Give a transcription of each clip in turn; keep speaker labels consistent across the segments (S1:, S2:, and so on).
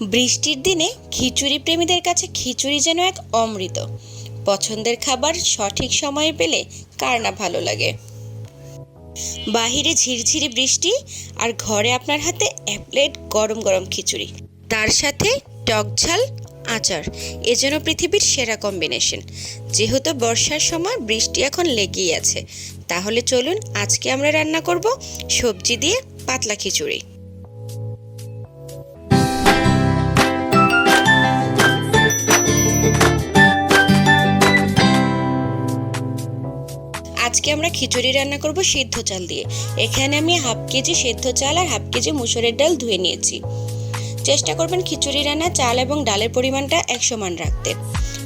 S1: বৃষ্টির দিনে খিচুড়ি প্রেমীদের কাছে খিচুড়ি যেন এক অমৃত। পছন্দের খাবার সঠিক সময়ে পেলে কার না ভালো লাগে? বাহিরে ঝিরঝিরি বৃষ্টি আর ঘরে আপনার হাতে এক প্লেট গরম গরম খিচুড়ি। তার সাথে টক ঝাল, আচার, এ যেন পৃথিবীর সেরা কম্বিনেশন। যেহেতু বর্ষার সময় বৃষ্টি এখন লেগেই আছে, তাহলে চলুন আজকে আমরা রান্না করব সবজি দিয়ে পাতলা খিচুড়ি। আজকে আমরা খিচুড়ি রান্না করব সিদ্ধ চাল দিয়ে। এখানে আমি হাফ কেজি সেদ্ধ চাল আর হাফ কেজি মুসুরের ডাল ধুয়ে নিয়েছি। চেষ্টা করবেন খিচুড়ি রান্না, চাল এবং ডালের পরিমাণটা এক সমান রাখতে।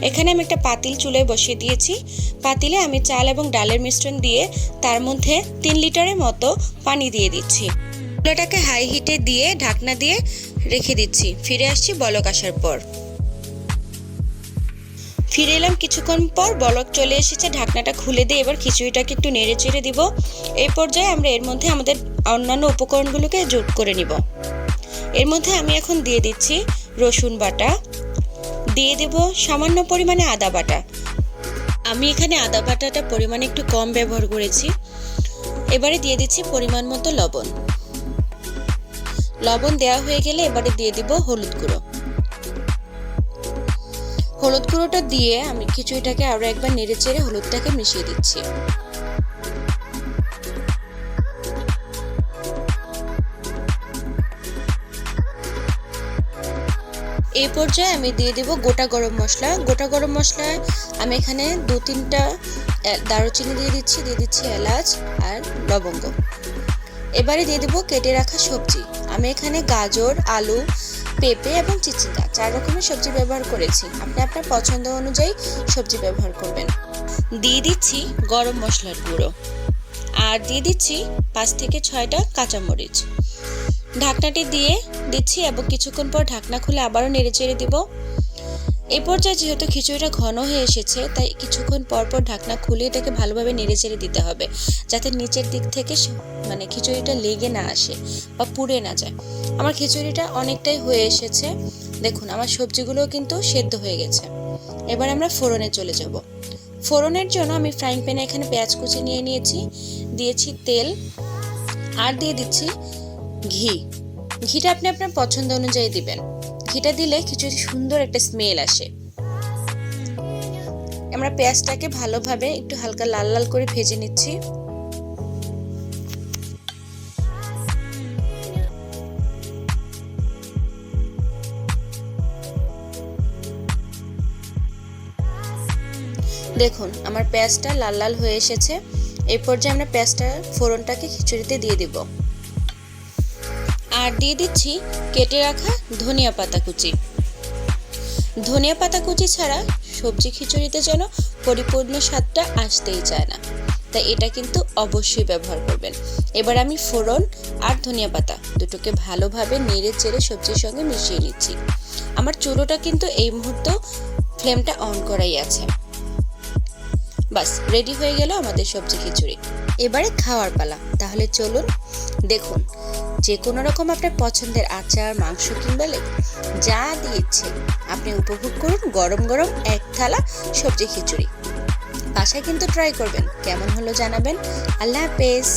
S1: এখানে আমি একটা পাতিল চুলায় বসিয়ে দিয়েছি। পাতিলে আমি চাল এবং ডালের মিশ্রণ দিয়ে তার মধ্যে তিন লিটারের মতো পানি দিয়ে দিচ্ছি। চুলাটাকে হাই হিটে দিয়ে ঢাকনা দিয়ে রেখে দিচ্ছি। ফিরে আসছি বলক আসার পর। ফিরে এলাম কিছুক্ষণ পর বলক চলে এসেছে, ঢাকনাটা খুলে দিয়ে এবার খিচুড়িটাকে একটু নেড়ে চেড়ে দিব। এই পর্যায়ে আমরা এর মধ্যে আমাদের অন্যান্য উপকরণগুলোকে যোগ করে নিব। এর মধ্যে আমি এখন দিয়ে দিচ্ছি রসুন বাটা। দিয়ে দেব সামান্য পরিমাণে আদা বাটা। আমি এখানে আদা বাটাটা পরিমাণে একটু কম ব্যবহার করেছি। এবারে দিয়ে দিচ্ছি পরিমাণ মতো লবণ। লবণ দেওয়া হয়ে গেলে এবারে দিয়ে দিব হলুদ গুঁড়ো। হলুদ গুঁড়োটা দিয়ে আমি খিচুড়িটাকে আরও একবার নেড়ে চেড়ে হলুদটাকে মিশিয়ে দিচ্ছি। এই পর্যায়ে আমি দিয়ে দেব গোটা গরম মশলা। গোটা গরম মশলা আমি এখানে দু তিনটা দারুচিনি দিয়ে দিচ্ছি দিয়ে দিচ্ছি এলাচ আর লবঙ্গ। এবারে দিয়ে দেবো কেটে রাখা সবজি। আমি এখানে গাজর, আলু, পেঁপে এবং চিচিঙ্গা চার রকমের সবজি ব্যবহার করেছি। আপনি আপনার পছন্দ অনুযায়ী সবজি ব্যবহার করবেন। দিয়ে দিচ্ছি গরম মশলার গুঁড়ো। আর দিয়ে দিচ্ছি পাঁচ থেকে ছয়টা কাঁচামরিচ। ঢাকনাটি দিয়ে দিচ্ছি এবং কিছুক্ষণ পর ঢাকনা খুলে আবারও নেড়ে চেড়ে দিব। এই পর্যায়ে যেহেতু খিচুড়িটা ঘন হয়ে এসেছে, তাই কিছুক্ষণ পর পর ঢাকনা খুলে এটাকে ভালোভাবে নেড়ে চেড়ে দিতে হবে, যাতে নিচের দিক থেকে মানে খিচুড়িটা লেগে না আসে বা পুড়ে না যায়। আমার খিচুড়িটা অনেকটাই হয়ে এসেছে। দেখুন, আমার সবজিগুলোও কিন্তু সেদ্ধ হয়ে গেছে। এবার আমরা ফোড়নে চলে যাব। ফোড়নের জন্য আমি ফ্রাইং প্যানে এখানে পেঁয়াজ কুচি নিয়ে নিয়েছি, দিয়েছি তেল, আর দিয়ে দিচ্ছি ঘি। ঘিটা আপনি আপনার পছন্দ অনুযায়ী দিবেন। ঘিটা দিলে খিচুড়ি সুন্দর একটা স্মেল আসে। আমরা পেঁয়াজটাকে ভালোভাবে একটু হালকা লাল লাল করে ভেজে নিচ্ছি। দেখুন, আমার পেঁয়াজটা লাল লাল হয়ে এসেছে। এই পর্যায়ে আমরা পেঁয়াজটা ফোড়নটাকে খিচুড়িতে দিয়ে দিব। আর দিয়ে দিচ্ছি কেটে রাখা ধনিয়া পাতা কুচি। ধনিয়া পাতা কুচি ছাড়া সবজি খিচুড়িতে যেন পরিপূর্ণ স্বাদটা আসতেই চায় না। তাই এটা কিন্তু অবশ্যই ব্যবহার করবেন। এবার আমি ফোড়ন আর ধনিয়া পাতা দুটোকে ভালোভাবে নেড়ে চেড়ে সবজির সঙ্গে মিশিয়ে নিচ্ছি। আমার চুলোটা কিন্তু এই মুহূর্তে ফ্লেমটা অন করাই আছে। বাস, রেডি হয়ে গেল আমাদের সবজি খিচুড়ি। এবারে খাওয়ার পালা। তাহলে চলুন, দেখুন যে কোনো রকম আপনার পছন্দের আচার, মাংস কিংবা লেগ যা দিয়েছে আপনি উপভোগ করুন গরম গরম এক থালা সবজি খিচুড়ি। বাসায় কিন্তু ট্রাই করবেন, কেমন হলো জানাবেন। আল্লাহ হাফেজ।